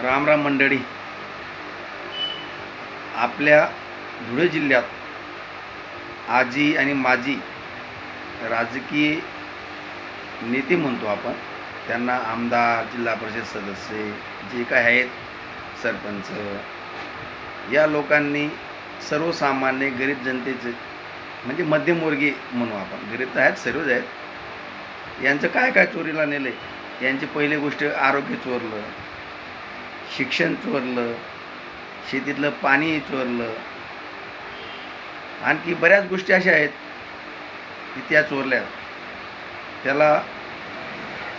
राम राम मंडळी. आपल्या धुळे जिल्ह्यात आजी आणि माजी राजकीय नेते म्हणतो आपण त्यांना आमदार जिल्हा परिषद सदस्य जे काय आहेत सरपंच या लोकांनी सर्वसामान्य गरीब जनतेचे म्हणजे मध्यमवर्गीय म्हणू आपण गरीब तर आहेत सर्वच आहेत. यांचं काय काय चोरीला नेलं आहे यांची पहिली गोष्ट आरोग्य चोरलं. शिक्षण चोरलं शेतीतलं पाणी चोरलं. आणखी बऱ्याच गोष्टी अशा आहेत की त्या चोरल्या. त्याला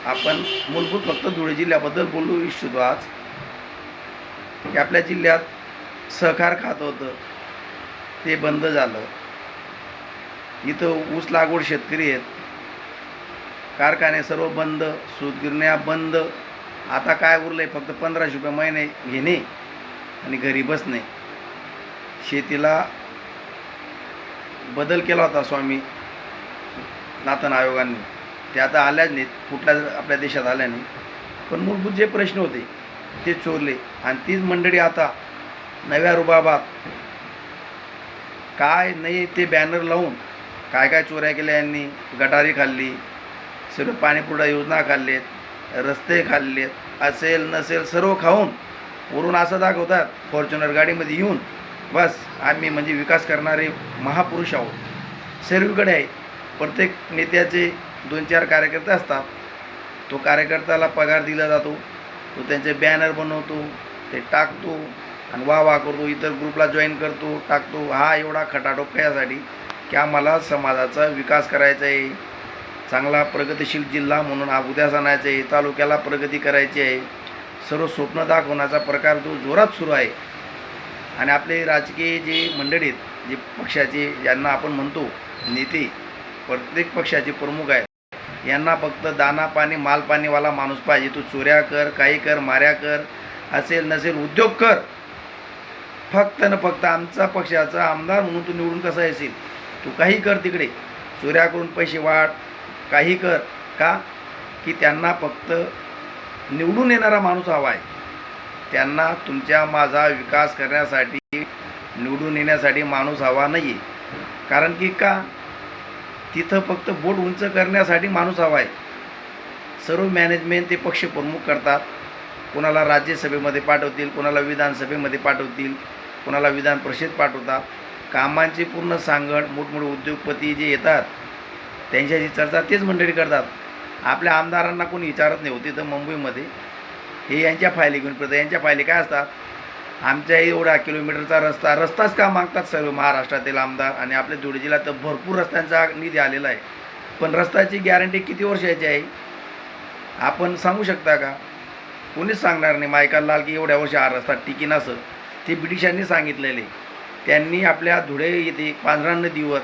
आपण मूलभूत फक्त धुळे जिल्ह्याबद्दल बोलू इच्छितो आज. की आपल्या जिल्ह्यात सहकार खातं होतं. ते बंद झालं. इथं ऊस लागवड शेतकरी आहेत. कारखाने सर्व बंद सूतगिरण्या बंद आता काय उरलं आहे फक्त पंधराशे रुपये महिने घेणे आणि घरी बसणे. शेतीला बदल केला होता स्वामी नातन आयोगांनी. ते आता आल्याच नाहीत कुठल्या आपल्या देशात आल्या नाही पण मूलभूत जे प्रश्न होते ते चोरले. आणि तीच मंडळी आता नव्या रुबाबात काय नाही ते बॅनर लावून काय काय चोऱ्या केल्या यांनी? गटारी खाल्ली सर्व पाणीपुरवठा योजना खाल्लेत रस्ते खाल्लेत असेल नसेल सर्व खाऊन वरून असं दाखवतात फॉर्च्युनर गाडीमध्ये येऊन बस आम्ही म्हणजे विकास करणारे महापुरुष आहोत. सर्वीकडे आहे. प्रत्येक नेत्याचे दोन चार कार्यकर्ते असतात. तो कार्यकर्त्याला पगार दिला जातो तो त्यांचे बॅनर बनवतो ते टाकतो आणि वा वाह करतो इतर ग्रुपला जॉईन करतो टाकतो. हा एवढा खटाटोप यासाठी की आम्हाला समाजाचा विकास करायचा आहे. चांगला प्रगतिशील जिल्हा म्हणून आ उद्यास आणायचं आहे. तालुक्याला प्रगती करायची आहे. सर्व स्वप्न दाखवण्याचा प्रकार जो जोरात सुरू आहे. आणि आपले राजकीय जे मंडळी आहेत जे पक्षाचे ज्यांना आपण म्हणतो नेते प्रत्येक पक्षाचे प्रमुख आहेत. यांना फक्त दाना पाणी माल पाणीवाला माणूस पाहिजे. तू चोऱ्या कर काही कर माऱ्या कर असेल नसेल उद्योग कर. फक्त न फक्त आमचा पक्षाचा आमदार म्हणून तू निवडून कसा येशील? तू काही कर तिकडे. चोऱ्या करून पैसे वाढ. काही कर का? की त्यांना फक्त निवडून येणारा माणूस हवा आहे. त्यांना तुमच्या माझा विकास करण्यासाठी निवडून येण्यासाठी माणूस हवा नाही आहे कारण की का? तिथं फक्त बोट उंच करण्यासाठी माणूस हवा आहे. सर्व मॅनेजमेंट ते पक्षप्रमुख करतात. कोणाला राज्यसभेमध्ये पाठवतील कोणाला विधानसभेमध्ये पाठवतील कोणाला विधान परिषद पाठवतात. कामांची पूर्ण सांगड मोठमोठे उद्योगपती जे येतात त्यांच्याशी चर्चा तेच मंडळी करतात. आपल्या आमदारांना कोणी विचारत नाही होते तर मुंबईमध्ये. हे यांच्या फायली घेऊन फिरतात. यांच्या फायली काय असतात? आमच्या एवढा किलोमीटरचा रस्ता रस्ताच का मागतात सर्व महाराष्ट्रातील आमदार? आणि आपल्या धुळे जिल्ह्यात तर भरपूर रस्त्यांचा निधी आलेला आहे. पण रस्त्याची गॅरंटी किती वर्षाची आहे? आपण सांगू शकता का? कोणीच सांगणार नाही. मायकाल लाल की एवढ्या वर्ष हा रस्ता टिकी नसं ते ब्रिटिशांनी सांगितलेले. त्यांनी आपल्या धुळे येथे पांढरा नदीवर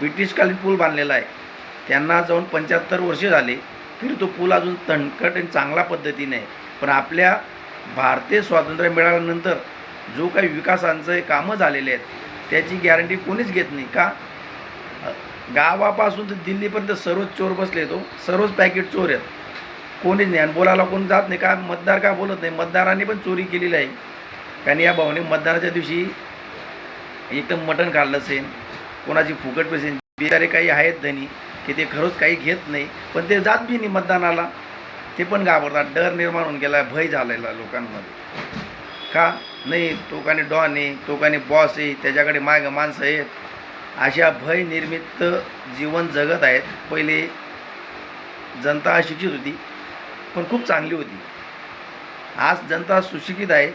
ब्रिटिशकालीन पूल बांधलेला आहे. त्यांना जाऊन पंच्याहत्तर वर्षे झाले तरी तो पूल अजून तणकट आणि चांगल्या पद्धतीने आहे. पण आपल्या भारतीय स्वातंत्र्य मिळाल्यानंतर जो काही विकासांचं कामं झालेले आहेत त्याची गॅरंटी कोणीच घेत नाही. का? गावापासून तर दिल्लीपर्यंत सर्वच चोर बसले तो हो. सर्वच पॅकेट चोर आहेत. कोणीच नाही. आणि बोलायला कोण जात नाही. का? मतदार का बोलत नाही? मतदारांनी पण चोरी केलेली आहे. कारण या भावने मतदानाच्या दिवशी एकदम मटण खाल्लं असेल. कोणाची फुकट पैसे बिचारे काही आहेत धनी. की ते खरंच काही घेत नाही. पण ते जात बी नाही मतदानाला. ते पण घाबरतात. डर निर्माण होऊन गेला भय झालेला लोकांमध्ये. का? नाही तो काने डॉन आहे तो काने बॉस आहे त्याच्याकडे माग माणसं आहेत. अशा भय निर्मित जीवन जगत आहेत. पहिले जनता अशिक्षित होती पण खूप चांगली होती. आज जनता सुशिक्षित आहे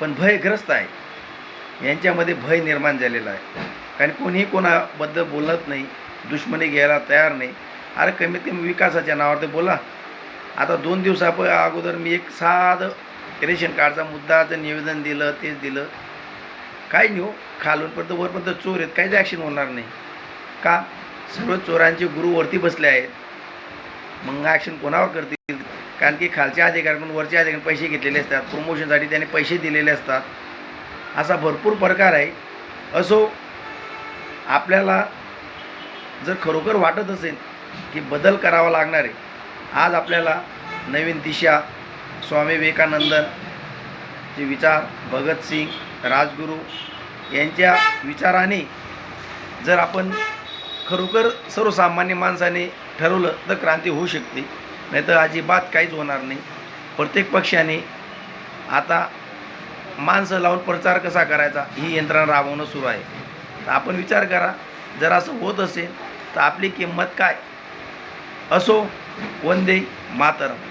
पण भयग्रस्त आहे. यांच्यामध्ये भय निर्माण झालेला आहे. कारण कोणीही कोणाबद्दल बोलत नाही. दुश्मनी घ्यायला तयार नाही. अरे कमीत कमी विकासाच्या नावावर ते बोला. आता दोन दिवसा अगोदर मी एक साधं रेशन कार्डचा मुद्दाचं निवेदन दिलं तेच दिलं. काही नाही हो खालूनपर्यंत वरपर्यंत चोर आहेत काहीच ॲक्शन होणार नाही. का? सर्व चोरांचे गुरु वरती बसले आहेत. मग ॲक्शन कोणावर करतील? कारण की खालच्या अधिकाऱ्यांकडून वरच्या अधिकाऱ्यांनी पैसे घेतलेले असतात. प्रमोशनसाठी त्यांनी पैसे दिलेले असतात. असा भरपूर प्रकार आहे. असो आपल्याला जर खरोखर वाटत असेल की बदल करावा लागणार आहे आज आपल्याला नवीन दिशा स्वामी विवेकानंदन चे विचार भगतसिंग राजगुरू यांच्या विचाराने जर आपण खरोखर सर्वसामान्य माणसाने ठरवलं तर क्रांती होऊ शकते. नाही तर अजिबात काहीच होणार नाही. प्रत्येक पक्षाने आता माणसं लावून प्रचार कसा करायचा ही यंत्रणा राबवणं सुरू आहे. तर आपण विचार करा जर असं होत असेल तर आपली किंमत काय? असो वंदे मातरम.